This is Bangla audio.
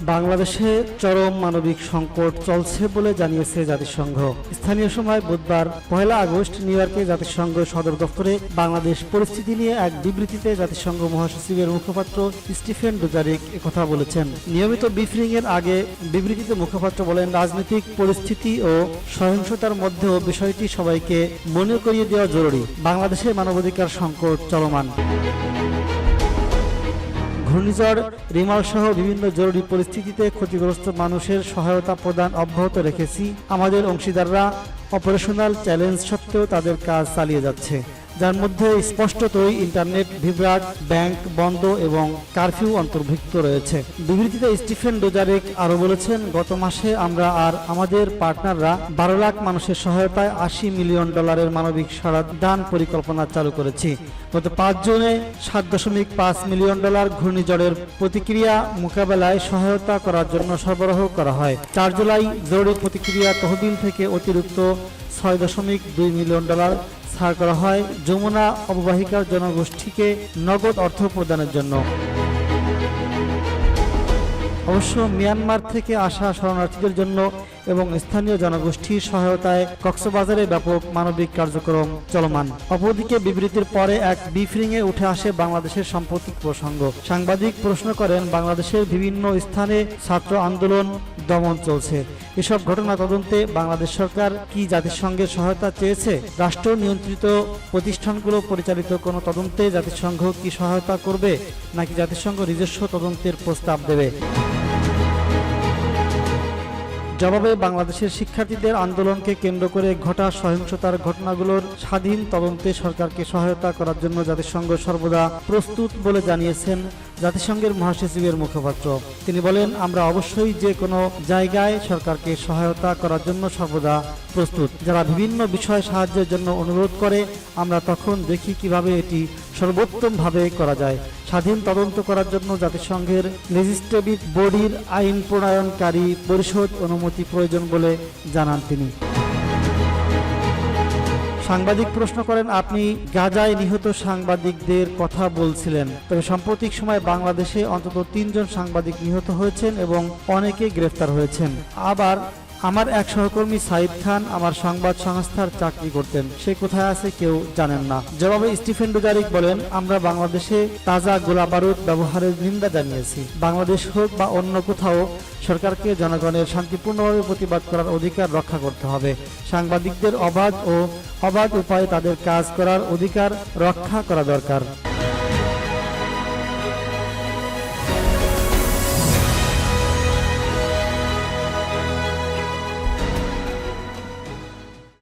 বাংলাদেশে চরম মানবিক সংকট চলছে বলে জানিয়েছে জাতিসংঘ। স্থানীয় সময় বুধবার পহেলা আগস্ট নিউ ইয়র্কে জাতিসংঘ সদর দপ্তরে বাংলাদেশ পরিস্থিতি নিয়ে এক বিবৃতিতে জাতিসংঘ মহাসচিবের মুখপাত্র স্টিফেন ডুজারিক কথা বলেছেন। নিয়মিত ব্রিফিং এর আগে বিবৃতিতে মুখপাত্র বলেন, রাজনৈতিক পরিস্থিতি ও সহিংসতার মধ্যেও বিষয়টি সবাইকে মনে করিয়ে দেওয়া জরুরি। বাংলাদেশে মানবাধিকার সংকট চলমান। ঘূর্ণিঝড়, রিমাল সহ বিভিন্ন জরুরি পরিস্থিতিতে ক্ষতিগ্রস্ত মানুষের সহায়তা প্রদান অব্যাহত রেখেছি। আমাদের অংশীদাররা অপারেশনাল চ্যালেঞ্জ সত্ত্বেও তাদের কাজ চালিয়ে যাচ্ছে। যার মধ্যে স্পষ্টতই ইন্টারনেট বিভ্রাট ব্যাংক, বন্ধ এবং কারফিউ অন্তর্ভুক্ত রয়েছে। বিবৃতিতে স্টিফেন ডোজারেক আরও বলেছেন, গত মাসে আমরা আর আমাদের পার্টনাররা বারো লাখ মানুষের সহায়তায় আশি মিলিয়ন ডলারের মানবিক সারা দান পরিকল্পনা চালু করেছি। গত পাঁচ জুনে সাত দশমিক পাঁচ মিলিয়ন ডলার ঘূর্ণিঝড়ের প্রতিক্রিয়া মোকাবেলায় সহায়তা করার জন্য সরবরাহ করা হয়। চার জুলাই জরুরি প্রতিক্রিয়া তহবিল থেকে অতিরিক্ত ছয় দশমিক দুই মিলিয়ন ডলার ছাড় করা হয় যমুনা অববাহিকার জনগোষ্ঠীকে নগদ অর্থ প্রদানের জন্য। অবশ্য মিয়ানমার থেকে আসা শরণার্থীদের জন্য এবং স্থানীয় জনগোষ্ঠীর সহায়তায় কক্সবাজারে ব্যাপক মানবিক কার্যক্রম চলমান। অপরদিকে বিবৃতির পরে এক বিফ্রিংয়ে উঠে আসে বাংলাদেশের সাম্প্রতিক প্রসঙ্গ। সাংবাদিক প্রশ্ন করেন, বাংলাদেশের বিভিন্ন স্থানে ছাত্র আন্দোলন দমন চলছে। এসব ঘটনা তদন্তে বাংলাদেশ সরকার কি জাতিসংঘের সহায়তা চেয়েছে? রাষ্ট্র নিয়ন্ত্রিত প্রতিষ্ঠানগুলো পরিচালিত কোনো তদন্তে জাতিসংঘ কি সহায়তা করবে? নাকি জাতিসংঘ নিজস্ব তদন্তের প্রস্তাব দেবে? জবাবে বাংলাদেশের শিক্ষার্থীদের আন্দোলনকে কেন্দ্র করে ঘটা সহিংসতার ঘটনাগুলোর স্বাধীন তদন্তে সরকারকে সহায়তা করার জন্য জাতিসংঘ সর্বদা প্রস্তুত বলে জানিয়েছেন জাতিসংঘের মহাসচিবের মুখপাত্র। তিনি বলেন, আমরা অবশ্যই যে কোনো জায়গায় সরকারকে সহায়তা করার জন্য সর্বদা প্রস্তুত। যারা বিভিন্ন বিষয় সাহায্যের জন্য অনুরোধ করে, আমরা তখন দেখি কীভাবে এটি সর্বোত্তমভাবে করা যায়। স্বাধীন তদন্ত করার জন্য জাতিসংঘের লেজিস্লেটিভ বডির আইন প্রণয়নকারী পরিষদ অনুমতি প্রয়োজন বলে জানান তিনি। সাংবাদিক প্রশ্ন করেন, আপনি গাজায় নিহত সাংবাদিকদের কথা বলছিলেন, তবে সাম্প্রতিক সময়ে বাংলাদেশে অন্তত তিনজন সাংবাদিক নিহত হয়েছেন এবং অনেকে গ্রেফতার হয়েছেন। আবার আমার এক সহকর্মী সাইদ খান আমার সংবাদ সংস্থার চাকরি করতেন। সে কোথায় আছে কেউ জানেন না। জবাবে স্টিফেন ডুজারিক বলেন, আমরা বাংলাদেশে তাজা গোলাবারুদ ব্যবহারের নিন্দা জানিয়েছি। বাংলাদেশ হোক বা অন্য কোথাও, সরকারকে জনগণের শান্তিপূর্ণভাবে প্রতিবাদ করার অধিকার রক্ষা করতে হবে। সাংবাদিকদের অবাধ ও অবাধ উপায়ে তাদের কাজ করার অধিকার রক্ষা করা দরকার।